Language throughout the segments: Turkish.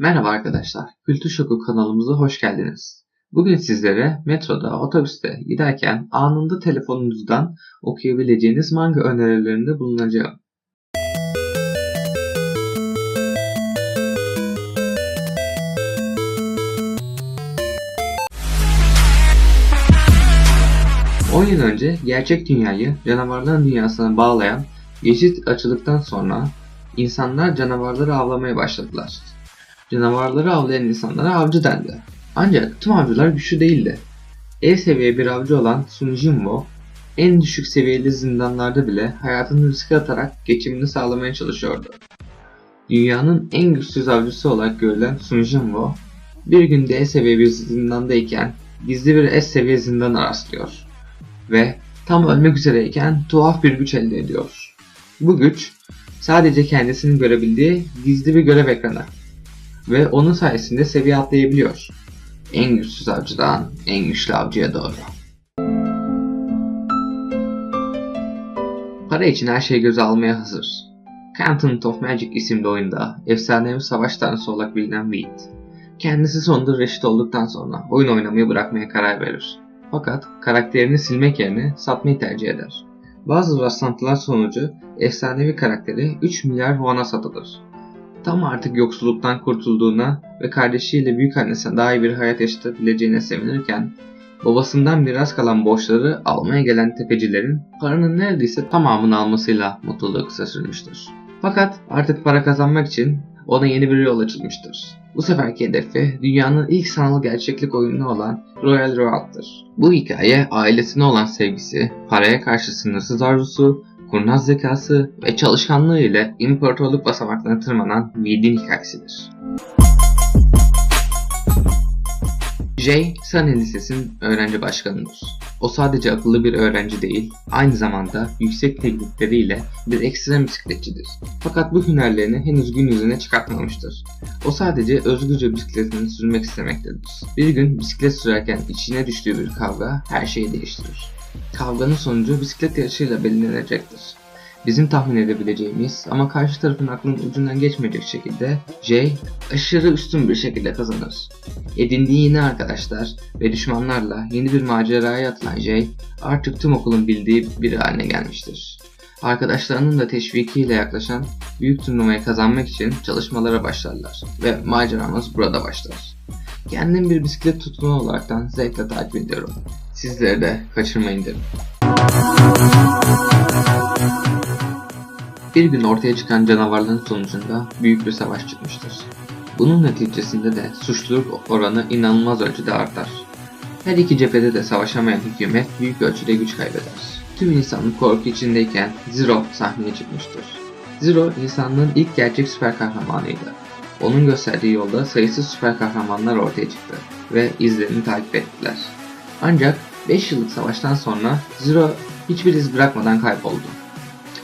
Merhaba arkadaşlar, Kültür Şoku kanalımıza hoş geldiniz. Bugün sizlere metroda, otobüste giderken anında telefonunuzdan okuyabileceğiniz manga önerilerinde bulunacağım. On yıl önce gerçek dünyayı canavarların dünyasına bağlayan geçit açıldıktan sonra insanlar canavarları avlamaya başladılar. Canavarları avlayan insanlara avcı dendi. Ancak tüm avcılar güçlü değildi. E seviye bir avcı olan Sun Jinwo, en düşük seviyeli zindanlarda bile hayatını riske atarak geçimini sağlamaya çalışıyordu. Dünyanın en güçsüz avcısı olarak görülen Sun Jinwo, bir gün D seviye bir zindandayken gizli bir S seviye zindana rastlıyor. Ve tam ölmek üzereyken tuhaf bir güç elde ediyor. Bu güç sadece kendisinin görebildiği gizli bir görev ekranı ve onun sayesinde seviye atlayabiliyor. En güçsüz avcıdan en güçlü avcıya doğru. Para için her şeyi göze almaya hazır. Continent of Magic isimli oyunda efsanevi savaş tanrısı olarak bilinen Weed, kendisi sonunda reşit olduktan sonra oyun oynamayı bırakmaya karar verir. Fakat karakterini silmek yerine satmayı tercih eder. Bazı rastlantılar sonucu efsanevi karakteri 3 milyar won'a satılır tam artık yoksulluktan kurtulduğuna ve kardeşiyle büyük annesine daha iyi bir hayat yaşatabileceğine sevinirken babasından miras kalan borçları almaya gelen tepecilerin paranın neredeyse tamamını almasıyla mutluluğu kısa sürmüştür. Fakat artık para kazanmak için ona yeni bir yol açılmıştır. Bu seferki hedefi dünyanın ilk sanal gerçeklik oyunu olan Royal Road'dır. Bu hikaye ailesine olan sevgisi, paraya karşı sınırsız arzusu kurnaz zekası ve çalışkanlığı ile imparatorluk basamaklarına tırmanan Veed'in hikayesidir. Jay, Sunny Lisesi'nin öğrenci başkanıdır. O sadece akıllı bir öğrenci değil, aynı zamanda yüksek teknikleriyle bir ekstrem bisikletçidir. Fakat bu hünerlerini henüz gün yüzüne çıkartmamıştır. O sadece özgürce bisikletini sürmek istemektedir. Bir gün bisiklet sürerken içine düştüğü bir kavga her şeyi değiştirir. Kavganın sonucu bisiklet yarışıyla belirlenecektir. Bizim tahmin edebileceğimiz ama karşı tarafın aklının ucundan geçmeyecek şekilde Jay aşırı üstün bir şekilde kazanır. Edindiği yeni arkadaşlar ve düşmanlarla yeni bir maceraya atılan Jay artık tüm okulun bildiği biri haline gelmiştir. Arkadaşlarının da teşvikiyle yaklaşan büyük turnuvayı kazanmak için çalışmalara başlarlar ve maceramız burada başlar. Kendim bir bisiklet tutunu olaraktan zevkle takip ediyorum. Sizleri de kaçırmayın derim. Bir gün ortaya çıkan canavarların sonucunda büyük bir savaş çıkmıştır. Bunun neticesinde de suçluluk oranı inanılmaz ölçüde artar. Her iki cephede de savaşamayan hükümet büyük ölçüde güç kaybeder. Tüm insanlık korku içindeyken Zero sahneye çıkmıştır. Zero insanlığın ilk gerçek süper kahramanıydı. Onun gösterdiği yolda sayısız süper kahramanlar ortaya çıktı ve izlerini takip ettiler. Ancak 5 yıllık savaştan sonra Zero hiçbir iz bırakmadan kayboldu.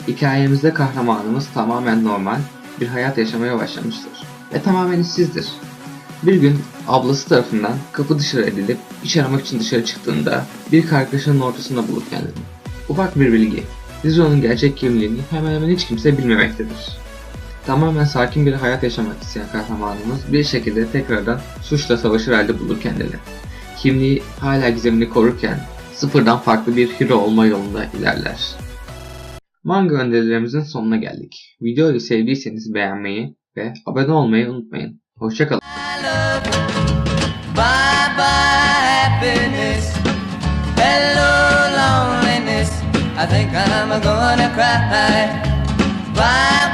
Hikayemizde kahramanımız tamamen normal bir hayat yaşamaya başlamıştır ve tamamen işsizdir. Bir gün ablası tarafından kapı dışarı edilip iş aramak için dışarı çıktığında bir kargaşanın ortasında bulur kendini. Ufak bir bilgi, Zero'nun gerçek kimliğini hemen hemen hiç kimse bilmemektedir. Tamamen sakin bir hayat yaşamak isteyen kahramanımız bir şekilde tekrardan suçla savaşır halde bulur kendini. Kimliği hala gizemini korurken sıfırdan farklı bir hero olma yolunda ilerler. Manga önerilerimizin sonuna geldik. Videoyu sevdiyseniz beğenmeyi ve abone olmayı unutmayın. Hoşçakalın. I think I'm gonna cry. Bye.